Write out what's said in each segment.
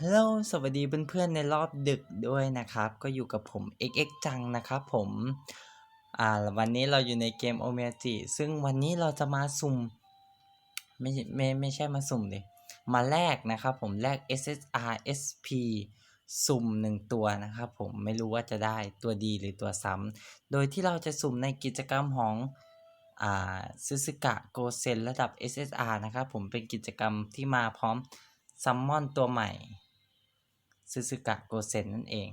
ฮัลโหล สวัสดีเพื่อนๆ ในรอบดึกด้วยนะครับ ก็อยู่กับผม XX จังนะครับผม อ่า วันนี้เราอยู่ในเกมโอเมจิซึ่งวันนี้เราจะมาสุ่ม ไม่ไม่ไม่ใช่มาสุ่มเลยมาแลกนะครับผม แลก SSR SP สุ่มหนึ่งตัวนะครับผม ไม่รู้ว่าจะได้ตัวดีหรือตัวซ้ำ โดยที่เราจะสุ่มในกิจกรรมของอ่าซึซึกะโกเซนระดับ SSR นะครับผม เป็นกิจกรรมที่มาพร้อมซัมมอนตัวใหม่ ซึซึกะโกเซนนั่นเอง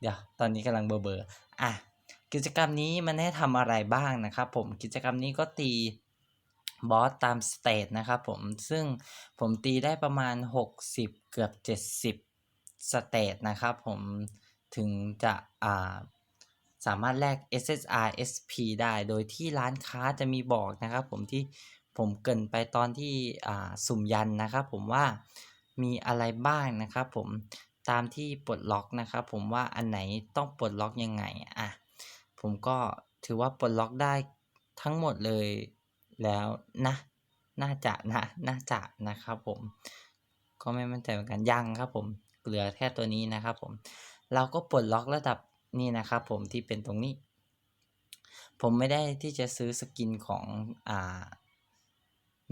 เดี๋ยวตอนนี้กำลังเบอร์เบอร์อะกิจกรรมนี้มันให้ทำอะไรบ้างนะครับผมกิจกรรมนี้ก็ตีบอสตามสเตทนะครับผมซึ่งผมตีได้ประมาณ 60 เกือบ 70 สเตทนะครับผมถึงจะอ่าสามารถแลก SSR SP ได้ โดยที่ร้านค้าจะมีบอกนะครับผมที่ผมเกินไปตอนที่อ่าสุ่มยันนะครับผมว่า มีอะไรบ้างนะครับผมตามที่ปลดล็อกนะครับผมว่าอันไหนต้องปลดล็อกยังไงอะผมก็ถือว่าปลดล็อกได้ทั้งหมดเลยแล้วนะน่าจะนะน่าจะนะครับผมก็ไม่มั่นใจเหมือนกันยังครับผมเหลือแค่ตัวนี้นะครับผมเราก็ปลดล็อกระดับนี่นะครับผมที่เป็นตรงนี้ ผมไม่ได้ที่จะซื้อสกินของอ่า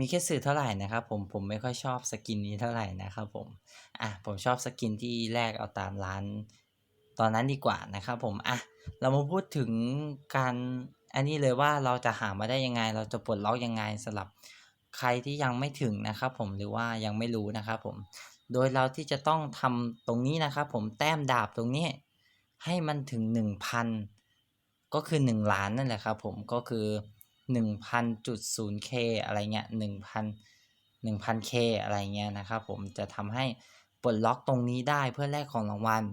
มีแค่สื่อเท่าไหร่นะครับผมผมไม่ค่อยชอบสกินนี้เท่าไหร่นะครับผมอะผมชอบสกินที่แรกเอาตามร้าน ตอนนั้นดีกว่านะครับผมอะเรามาพูดถึงการอันนี้เลยว่าเราจะหามาได้ยังไง เราจะปลดล็อกยังไงสำหรับใครที่ยังไม่ถึงนะครับผมหรือว่ายังไม่รู้นะครับผมโดยเราที่จะต้องทำตรงนี้นะครับผมแต้มดาบตรงนี้ ให้มันถึง 1,000 ก็คือ 1 ล้านนั่นแหละครับผมก็คือ 1,000.0k อะไรเงี้ย1,000 1,000k อะไรเงี้ยนะครับผมจะทำให้ปลดล็อกตรงนี้ได้เพื่อแลกของรางวัล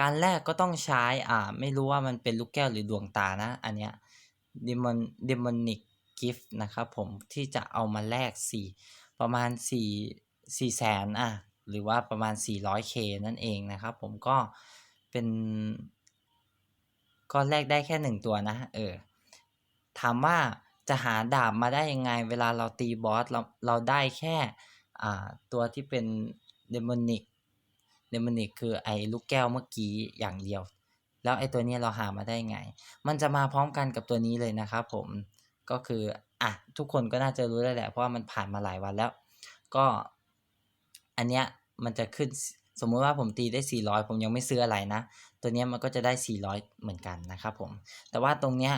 การแลกก็ต้องใช้อ่าไม่รู้ว่ามันเป็นลูกแก้วหรือดวงตานะ อันเนี้ย demon demonic gift นะครับผมที่จะเอามาแลก4 ประมาณ 4 4แสนอะหรือว่าประมาณ 400k นั่นเองนะครับผมก็เป็นก็แลกได้แค่หนึ่งตัวนะ เออ ถามว่าจะหาดาบมาได้ยังไง เวลาเราตีบอสเราเราได้แค่ตัวที่เป็นเดมอนิกเดมอนิกคือไอ้ลูกแก้วเมื่อกี้อย่างเดียว แล้วไอ้ตัวนี้เราหามาได้ไง มันจะมาพร้อมกันกับตัวนี้เลยนะครับผมก็คืออะทุกคนก็น่าจะรู้แล้วแหละเพราะว่ามันผ่านมาหลายวันแล้ว ก็อันเนี้ยมันจะขึ้นสมมุติว่าผมตีได้ 400 ผมยังไม่ซื้ออะไรนะ ตัวนี้มันก็จะได้ 400 เหมือนกันนะครับผม แต่ว่าตรงเนี้ย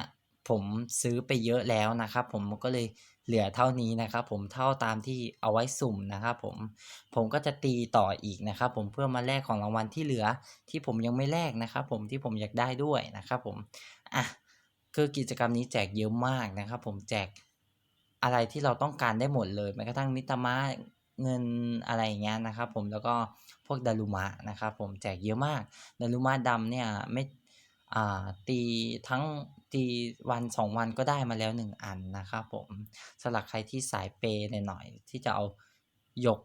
ผมซื้อไปเยอะแล้วนะครับ ผมมันก็เลยเหลือเท่านี้นะครับ ผมเท่าตามที่เอาไว้สุ่มนะครับผมผมก็จะตีต่ออีกนะครับ ผมเพื่อมาแลกของรางวัลที่เหลือที่ผมยังไม่แลกนะครับ ผมที่ผมอยากได้ด้วยนะครับ ผมอะคือกิจกรรมนี้แจกเยอะมากนะครับ ผมแจกอะไรที่เราต้องการได้หมดเลยแม้กระทั่งมิตามะเงินอะไรอย่างเงี้ยนะครับ ผมแล้วก็พวกดารุมะนะครับ ผมแจกเยอะมากดารุมะดำเนี่ยไม่อ่าตีทั้ง ตีวันสองวันก็ได้มาแล้วหนึ่งอันนะครับผมสำหรับใครที่สายเปย์หน่อยๆที่จะเอาหยก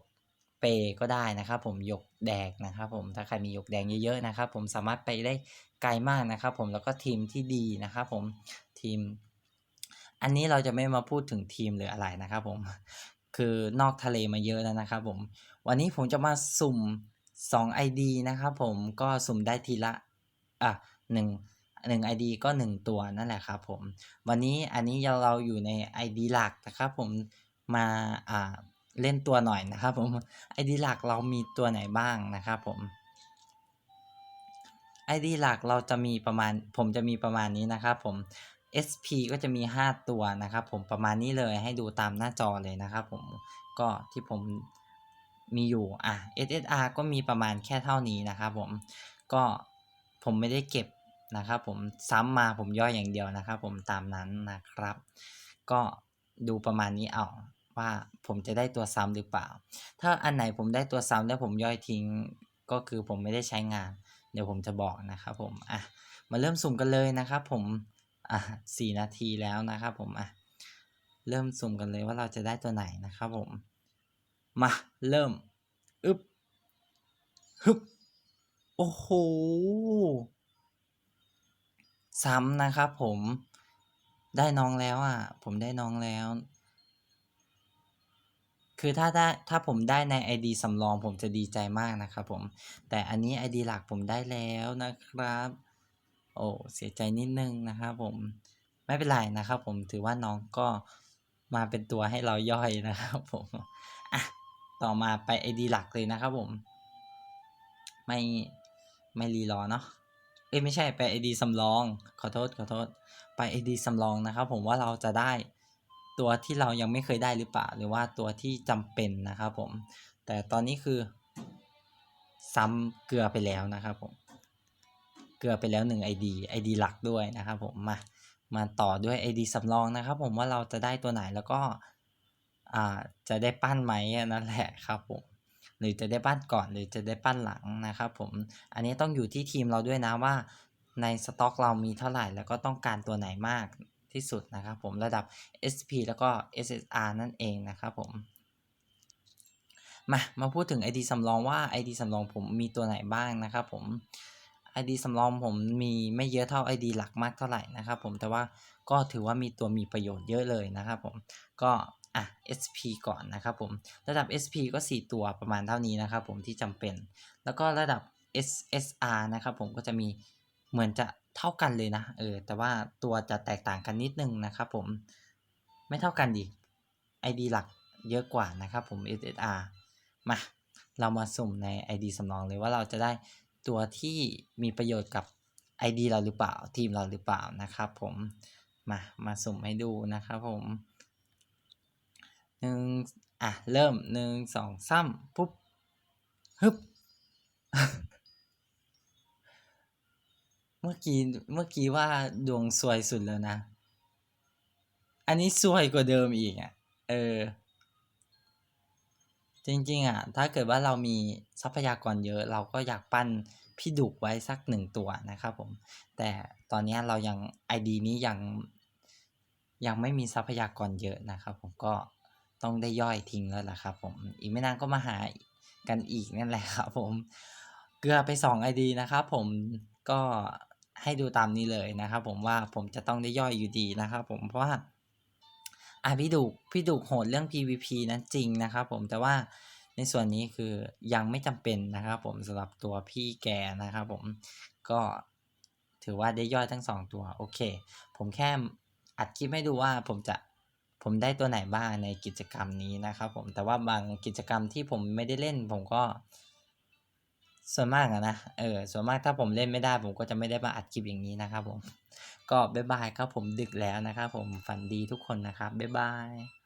เปย์ก็ได้นะครับผมหยกแดงนะครับผมถ้าใครมีหยกแดงเยอะๆนะครับผมสามารถไปได้ไกลมากนะครับผมแล้วก็ทีมที่ดีนะครับผมทีม อันนี้เราจะไม่มาพูดถึงทีมหรืออะไรนะครับผมคือนอกทะเลมาเยอะแล้วนะครับผมวันนี้ผมจะมาสุ่ม 2 ID นะครับผมก็สุ่มได้ทีละอะหนึ่ง หนึ่ง ID ก็ 1 ตัวนั่นแหละครับผม วันนี้อันนี้เราเราอยู่ใน ID หลักนะครับผมมาอ่าเล่นตัวหน่อยนะครับผม ID หลักเรามีตัวไหนบ้างนะครับผม ID หลักเราจะมีประมาณ ผมจะมีประมาณนี้นะครับผม SP ก็จะมี 5 ตัวนะครับผมประมาณนี้เลยให้ดูตามหน้าจอเลยนะครับผมก็ที่ผมมีอยู่อะ SSR ก็มีประมาณแค่เท่านี้นะครับผมก็ผมไม่ได้เก็บ นะครับผมซ้ำมาผมย่อยอย่างเดียวนะครับ ผมตามนั้นนะครับ ก็ดูประมาณนี้เอาว่าผมจะได้ตัวซ้ำหรือเปล่า ถ้าอันไหนผมได้ตัวซ้ำแล้วผมย่อยทิ้งก็คือผมไม่ได้ใช้งาน เดี๋ยวผมจะบอกนะครับผมอะมาเริ่มสุ่มกันเลยนะครับ ผมอะสี่นาทีแล้วนะครับ ผมอะเริ่มสุ่มกันเลยว่าเราจะได้ตัวไหนนะครับผมมาเริ่มอึบฮึบโอ้โห ซ้ำนะครับผมได้น้องแล้วอะ ผมได้น้องแล้ว คือถ้าได้ถ้าผมได้ใน ID สำรองผมจะดีใจมากนะครับผม แต่อันนี้ ID หลักผมได้แล้วนะครับ โอ้เสียใจนิดนึงนะครับผมไม่เป็นไรนะครับผมถือว่าน้องก็มาเป็นตัวให้เราย่อยนะครับผมอะต่อมาไป ID หลักเลยนะครับผม ไม่ไม่รีรอเนาะ เอ้ยไม่ใช่ไป ID สำรอง ขอโทษขอโทษ ไป ID สำรองนะครับ ผมว่าเราจะได้ตัวที่เรายังไม่เคยได้หรือเปล่า หรือว่าตัวที่จำเป็นนะครับผม แต่ตอนนี้คือซ้ำเกลือไปแล้วนะครับผม เกลือไปแล้วหนึ่ง ID ID หลักด้วยนะครับผม มา มาต่อด้วย ID สำรองนะครับ ผมว่าเราจะได้ตัวไหนแล้วก็ อ่า จะได้ปั้นไหมนั่นแหละครับผม หรือจะได้ปั้นก่อนหรือจะได้ปั้นหลังนะครับผมอันนี้ต้องอยู่ที่ทีมเราด้วยนะว่า ในสต็อกเรามีเท่าไหร่แล้วก็ต้องการตัวไหนมากที่สุดนะครับผมระดับ SP แล้วก็ SSR นั่นเองนะครับผมมามาพูดถึง ID สำรองว่า ID สำรองผมมีตัวไหนบ้างนะครับผม ID สำรองผมมีไม่เยอะเท่า ID หลักมากเท่าไหร่นะครับผมแต่ว่าก็ถือว่ามีตัวมีประโยชน์เยอะเลยนะครับผมก็ อะ SP ก่อนนะครับผม ระดับ SP ก็ 4 ตัวประมาณเท่านี้นะครับผมที่จำเป็น แล้วก็ระดับ SSR นะครับผมก็จะมีเหมือนจะเท่ากันเลยนะ เออ แต่ว่าตัวจะแตกต่างกันนิดนึงนะครับผม ไม่เท่ากันดิ ID หลักเยอะกว่านะครับผม SSR มา เรามาสุ่มใน ID สำรองเลยว่าเราจะได้ตัวที่มีประโยชน์กับ ID เราหรือเปล่า ทีมเราหรือเปล่านะครับผม มา มาสุ่มให้ดูนะครับผม หนึ่งอะ เริ่มหนึ่งสองสามปุ๊บฮึบเมื่อกี้เมื่อกี้ว่าดวงซวยสุดแล้วนะ อันนี้ซวยกว่าเดิมอีกอะ เออ จริงๆอะ ถ้าเกิดว่าเรามีทรัพยากรเยอะ เราก็อยากปั้นพี่ดุกไว้สักหนึ่งตัวนะครับผม แต่ตอนนี้เรายัง ID นี้ยังยังไม่มีทรัพยากรเยอะนะครับผมก็ ต้องได้ย่อยทิ้งแล้วล่ะครับผมอีกไม่นานก็มาหากันอีกนั่นแหละครับผมเกลือไป 2 ID นะครับผมก็ให้ดูตามนี้เลยนะครับผมว่าผมจะต้องได้ย่อยอยู่ดีนะครับผมเพราะว่าอะพี่ดุกพี่ดุกโหดเรื่อง PVP นั้นจริงนะครับผมแต่ว่าในส่วนนี้คือยังไม่จำเป็นนะครับผมสำหรับตัวพี่แกนะครับผมก็ถือว่าได้ย่อยทั้งสองตัวโอเค ผมแค่อัดคลิปให้ดูว่าผมจะ ผมได้ตัวไหนบ้างในกิจกรรมนี้นะครับผมแต่ว่าบางกิจกรรมที่ผมไม่ได้เล่น ผมก็ ส่วนมากอะนะเออส่วนมากถ้าผมเล่นไม่ได้ ผมก็จะไม่ได้มาอัดคลิปอย่างนี้นะครับผมก็บ๊ายบายครับผมดึกแล้วนะครับผมฝันดีทุกคนนะครับบ๊ายบาย